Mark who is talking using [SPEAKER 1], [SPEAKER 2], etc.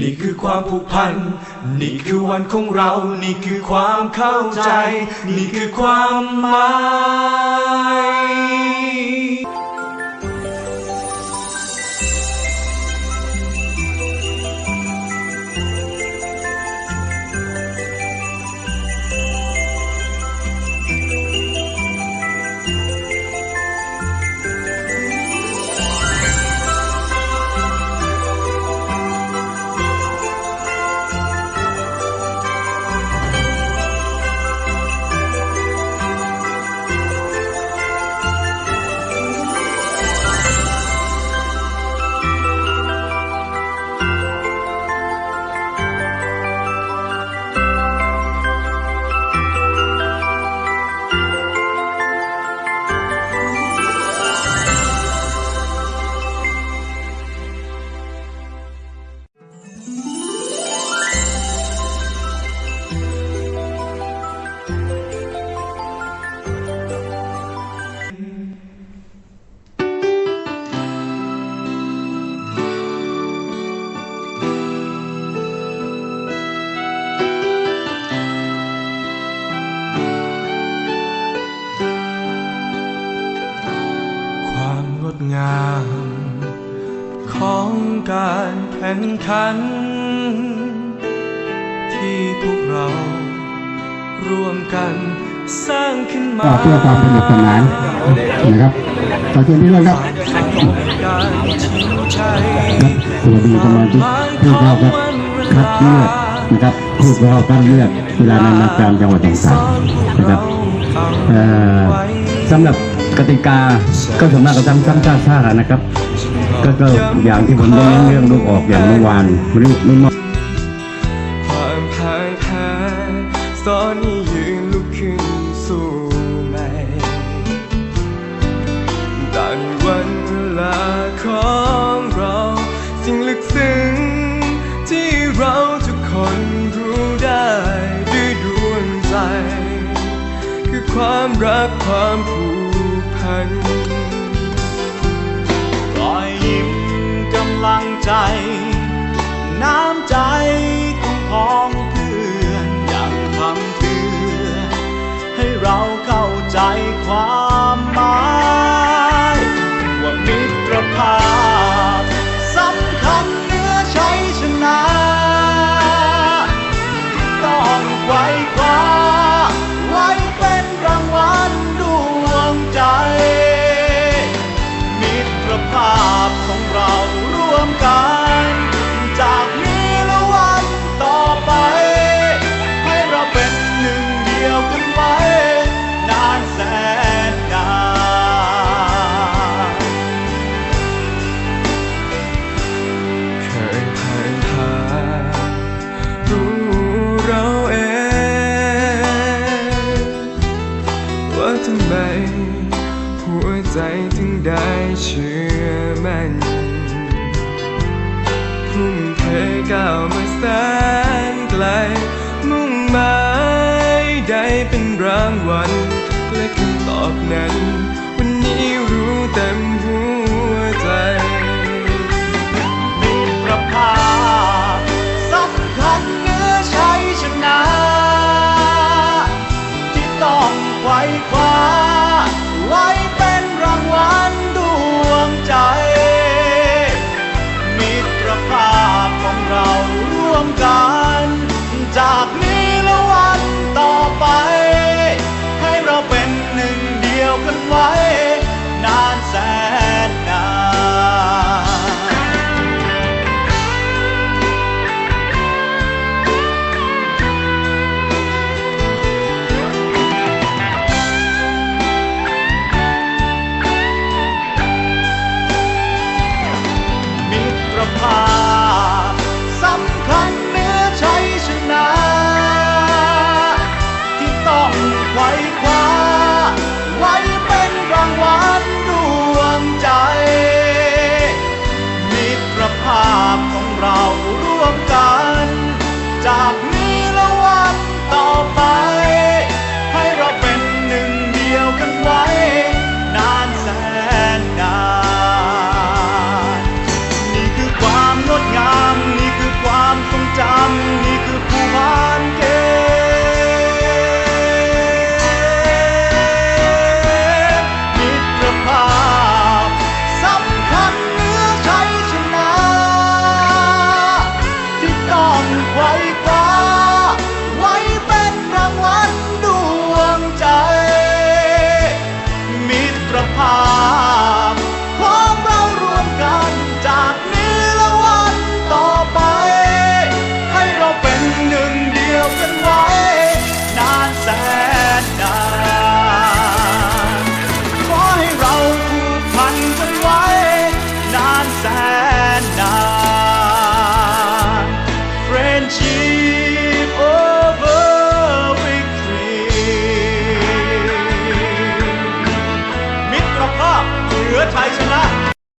[SPEAKER 1] นี่คือความผูกพัน นี่คือวันของเรา นี่คือความเข้าใจ นี่คือความหมาย แข่งขัน ที่พวกเราร่วมกันสร้างขึ้นมา
[SPEAKER 2] เพื่อความสนุกสนานนะครับขอเชิญที่ร่วมครับ
[SPEAKER 1] การชิงชัย
[SPEAKER 2] ครับสวัสดีสมาชิกผู้เข้าครับคัดเลือกนะครับผู้เข้าคัดเลือกกีฬานานาชาติจังหวัดต่างๆนะครับสำหรับกติกาก็ส่วนมากก็ทำซ้ำซากๆนะครับ ก็ก็อย่างที่ผมได้เน้นเรื่องลูกออกอย่างเมื่อวานหรือไม่ม
[SPEAKER 1] ความพ่ายแพ้สอนให้ยืนลุกขึ้นสู้ใหม่ดังวันเวลาของเราสิ่งลึกซึ้งที่เราทุกคนรู้ได้ด้วยดวงใจ คือความรักความผูกพัน
[SPEAKER 3] ได้เชื่
[SPEAKER 1] อมันทุ่มเทก้าวมาแสนไกล มุ่งหมายได้เป็นรางวัลและคำตอบนั้น วันนี้รู้เต็ม